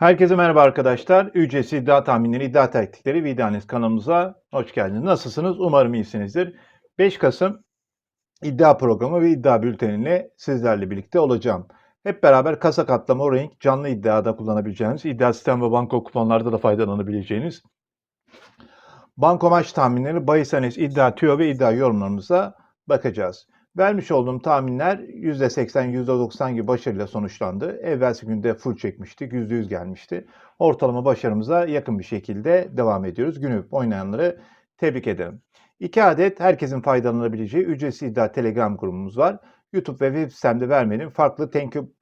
Herkese merhaba arkadaşlar. Ücretsiz iddia tahminleri, iddia taktikleri ve iddianız kanalımıza hoş geldiniz. Nasılsınız? Umarım iyisinizdir. 5 Kasım iddia programı ve iddia bülteniyle sizlerle birlikte olacağım. Hep beraber kasa katlama, o canlı iddiada kullanabileceğiniz, iddia sistem ve banko kuponlarda da faydalanabileceğiniz banko maç tahminleri, bahis analiz, iddia tüyo ve iddia yorumlarımıza bakacağız. Vermiş olduğum tahminler %80, %90 gibi başarıyla sonuçlandı. Evvelsi günde full çekmiştik, %100 gelmişti. Ortalama başarımıza yakın bir şekilde devam ediyoruz. Günü oynayanları tebrik ederim. İki adet herkesin faydalanabileceği ücretsiz iddia Telegram grubumuz var. YouTube ve web sitemde vermediğim farklı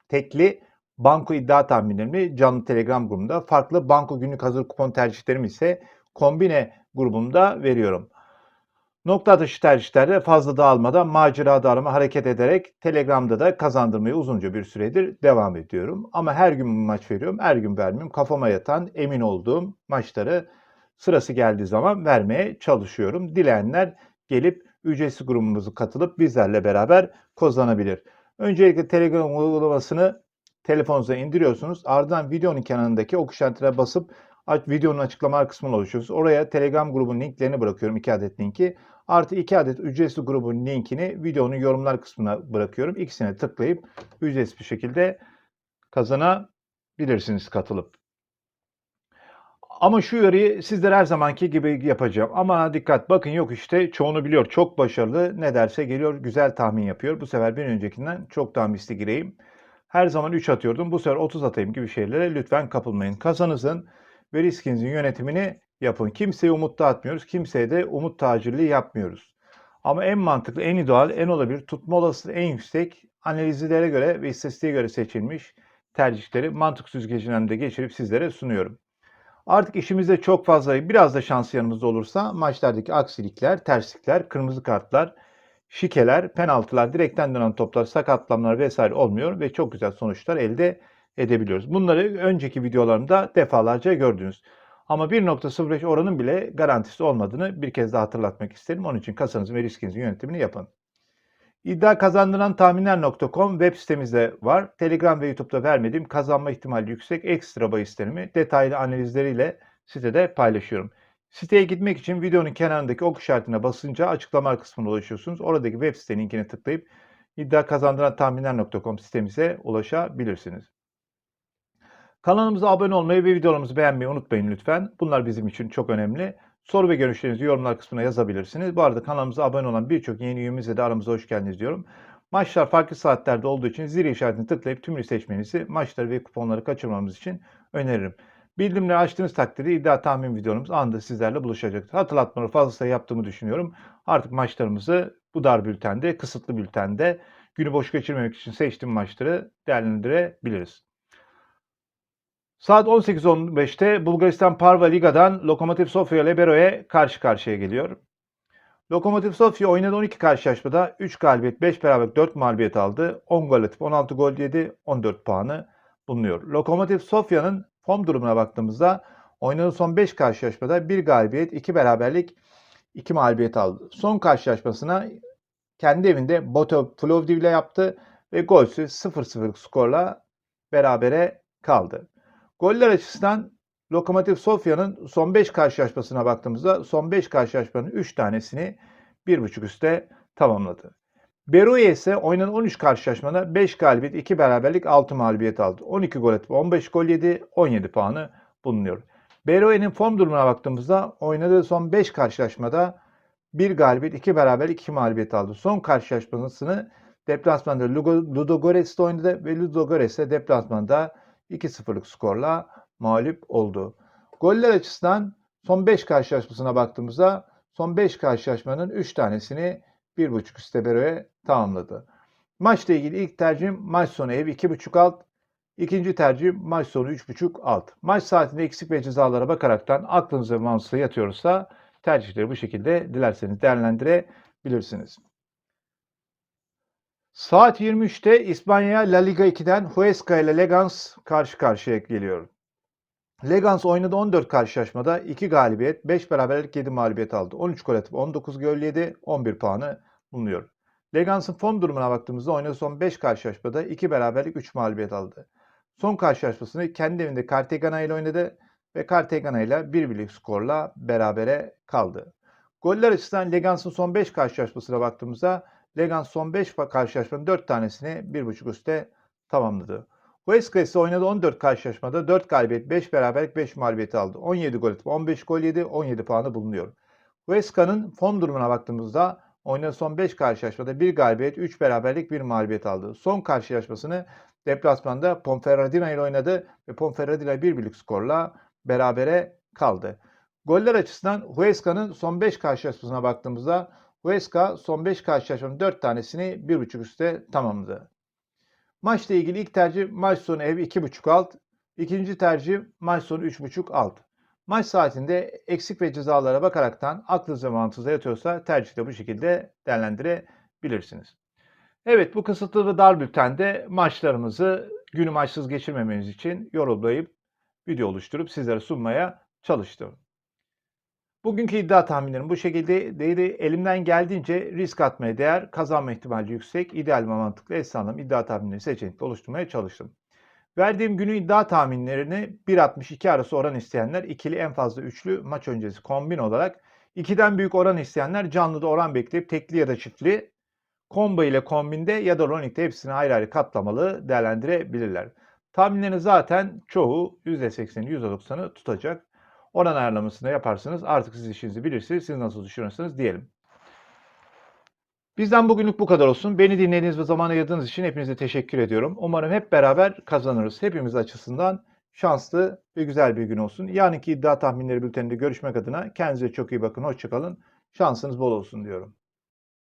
tekli banko iddia tahminlerimi canlı Telegram grubumda, farklı banko günlük hazır kupon tercihlerimi ise kombine grubumda veriyorum. Nokta atışı tercihlerde fazla dağılmadan macera dağılma hareket ederek Telegram'da da kazandırmayı uzunca bir süredir devam ediyorum. Ama her gün maç veriyorum, her gün vermiyorum. Kafama yatan, emin olduğum maçları sırası geldiği zaman vermeye çalışıyorum. Dileyenler gelip ücretsiz grubumuzu katılıp bizlerle beraber kozlanabilir. Öncelikle Telegram uygulamasını telefonunuza indiriyorsunuz. Ardından videonun kenarındaki ok işaretine basıp videonun açıklama kısmına oluşuyorsunuz. Oraya Telegram grubunun linklerini bırakıyorum. 2 adet linki. Artı 2 adet ücretsiz grubun linkini videonun yorumlar kısmına bırakıyorum. İkisine tıklayıp ücretsiz bir şekilde kazanabilirsiniz katılıp. Ama şu uyarıyı sizler her zamanki gibi yapacağım. Ama dikkat bakın yok işte çoğunu biliyor. Çok başarılı ne derse geliyor güzel tahmin yapıyor. Bu sefer bir öncekinden çok daha misli gireyim. Her zaman 3 atıyordum. Bu sefer 30 atayım gibi şeylere lütfen kapılmayın. Kasanızın ve riskinizin yönetimini yapın. Kimseye umut dağıtmıyoruz. Kimseye de umut tacirliği yapmıyoruz. Ama en mantıklı, en ideal, en olabilir, tutma olasılığı en yüksek analizlere göre ve istatistiğe göre seçilmiş tercihleri mantık süzgecinden de geçirip sizlere sunuyorum. Artık işimizde çok fazla, biraz da şans yanımızda olursa maçlardaki aksilikler, terslikler, kırmızı kartlar, şikeler, penaltılar, direkten dönen toplar, sakatlanmalar vesaire olmuyor ve çok güzel sonuçlar elde edebiliyoruz. Bunları önceki videolarımda defalarca gördünüz. Ama 1.05 oranın bile garantisi olmadığını bir kez daha hatırlatmak isterim. Onun için kasanızın ve riskinizin yönetimini yapın. İddia kazandıran tahminler.com web sitemizde var. Telegram ve YouTube'da vermediğim kazanma ihtimali yüksek ekstra bahislerimi detaylı analizleriyle sitede paylaşıyorum. Siteye gitmek için videonun kenarındaki ok işaretine basınca açıklama kısmına ulaşıyorsunuz. Oradaki web sitenin linkine tıklayıp iddia kazandıran tahminler.com sitemize ulaşabilirsiniz. Kanalımıza abone olmayı ve videolarımızı beğenmeyi unutmayın lütfen. Bunlar bizim için çok önemli. Soru ve görüşlerinizi yorumlar kısmına yazabilirsiniz. Bu arada kanalımıza abone olan birçok yeni üyemize de aramıza hoş geldiniz diyorum. Maçlar farklı saatlerde olduğu için zil işaretini tıklayıp tümünü seçmenizi maçları ve kuponları kaçırmamamız için öneririm. Bildirimleri açtığınız takdirde iddia tahmin videolarımız anında sizlerle buluşacaktır. Hatırlatmaları fazlasıyla yaptığımı düşünüyorum. Artık maçlarımızı bu dar bültende, kısıtlı bültende günü boş geçirmemek için seçtiğim maçları değerlendirebiliriz. Saat 18.15'te Bulgaristan Parva Liga'dan Lokomotiv Sofia Libero'ya karşı karşıya geliyor. Lokomotiv Sofia oynadığı 12 karşılaşmada 3 galibiyet, 5 beraber 4 mağlubiyet aldı. 10 gol atıp 16 gol yedi, 14 puanı bulunuyor. Lokomotiv Sofia'nın form durumuna baktığımızda oynadığı son 5 karşılaşmada 1 galibiyet, 2 beraberlik, 2 mağlubiyet aldı. Son karşılaşmasına kendi evinde Boto Plovdiv ile yaptı ve golsüz 0-0 skorla berabere kaldı. Goller açısından Lokomotiv Sofya'nın son 5 karşılaşmasına baktığımızda son 5 karşılaşmanın 3 tanesini 1.5 üste tamamladı. Beroye ise oynanan 13 karşılaşmada 5 galibiyet, 2 beraberlik, 6 mağlubiyet aldı. 12 gol atıp 15 gol yedi, 17 puanı bulunuyor. Beroye'nin form durumuna baktığımızda oynadığı son 5 karşılaşmada 1 galibiyet, 2 beraberlik, 2 mağlubiyet aldı. Son karşılaşmasını deplasmanda Ludogorets'te oynadı ve Ludogorets'te deplasmanda 2-0'lık skorla mağlup oldu. Goller açısından son 5 karşılaşmasına baktığımızda son 5 karşılaşmanın 3 tanesini 1.5 üstte Bero'ya tamamladı. Maçla ilgili ilk tercihim maç sonu ev 2.5 alt. İkinci tercih maç sonu 3.5 alt. Maç saatinde eksik ve cezalara bakaraktan aklınıza ve mantığa yatıyorsa tercihleri bu şekilde dilerseniz değerlendirebilirsiniz. Saat 23'te İspanya La Liga 2'den Huesca ile Legans karşı karşıya geliyor. Legans oynadı 14 karşılaşmada 2 galibiyet, 5 beraberlik 7 mağlubiyet aldı. 13 gol atıp 19 gol yedi, 11 puanı bulunuyor. Legans'ın form durumuna baktığımızda oynadığı son 5 karşılaşmada 2 beraberlik 3 mağlubiyet aldı. son karşılaşmasını kendi evinde Cartagena ile oynadı ve Cartagena ile bir birlik skorla berabere kaldı. Goller açısından Legans'ın son 5 karşılaşmasına baktığımızda Legans son 5 karşılaşmanın 4 tanesini 1.5 üstte tamamladı. Huesca ise oynadığı 14 karşılaşmada 4 galibiyet, 5 beraberlik, 5 mağlubiyet aldı. 17 gol atıp 15 gol yedi, 17 puanı bulunuyor. Huesca'nın form durumuna baktığımızda oynadığı son 5 karşılaşmada 1 galibiyet, 3 beraberlik, 1 mağlubiyet aldı. Son karşılaşmasını deplasmanda Ponferradina ile oynadı ve Ponferradina bir birlik skorla berabere kaldı. Goller açısından Huesca'nın son 5 karşılaşmasına baktığımızda Huesca son 5 karşılaşmanın 4 tanesini 1.5 üstte tamamladı. Maçla ilgili ilk tercih maç sonu ev 2.5 alt. İkinci tercih maç sonu 3.5 alt. Maç saatinde eksik ve cezalara bakaraktan aklınıza mantığınıza yatıyorsa tercih de bu şekilde değerlendirebilirsiniz. Evet bu kısıtlı ve dar bültende maçlarımızı günü maçsız geçirmemeniz için yorumlayıp video oluşturup sizlere sunmaya çalıştım. Bugünkü iddia tahminlerim bu şekilde değildi. Elimden geldiğince risk atmaya değer, kazanma ihtimali yüksek, ideal ve mantıklı eş sağlam iddia tahminleri seçenekli oluşturmaya çalıştım. Verdiğim günün iddia tahminlerini 1.62 arası oran isteyenler ikili en fazla üçlü maç öncesi kombin olarak 2'den büyük oran isteyenler canlıda oran bekleyip tekli ya da çiftli combo ile kombinde ya da ronikte hepsini ayrı ayrı katlamalı değerlendirebilirler. Tahminlerin zaten çoğu %80'i %90'ı tutacak. Oran ayarlamasını yaparsınız. Artık siz işinizi bilirsiniz. Siz nasıl düşünürsünüz diyelim. Bizden bugünlük bu kadar olsun. Beni dinlediğiniz ve zaman ayırdığınız için hepinize teşekkür ediyorum. Umarım hep beraber kazanırız. Hepimiz açısından şanslı ve güzel bir gün olsun. Yarınki iddia tahminleri bülteninde görüşmek adına kendinize çok iyi bakın. Hoşçakalın. Şansınız bol olsun diyorum.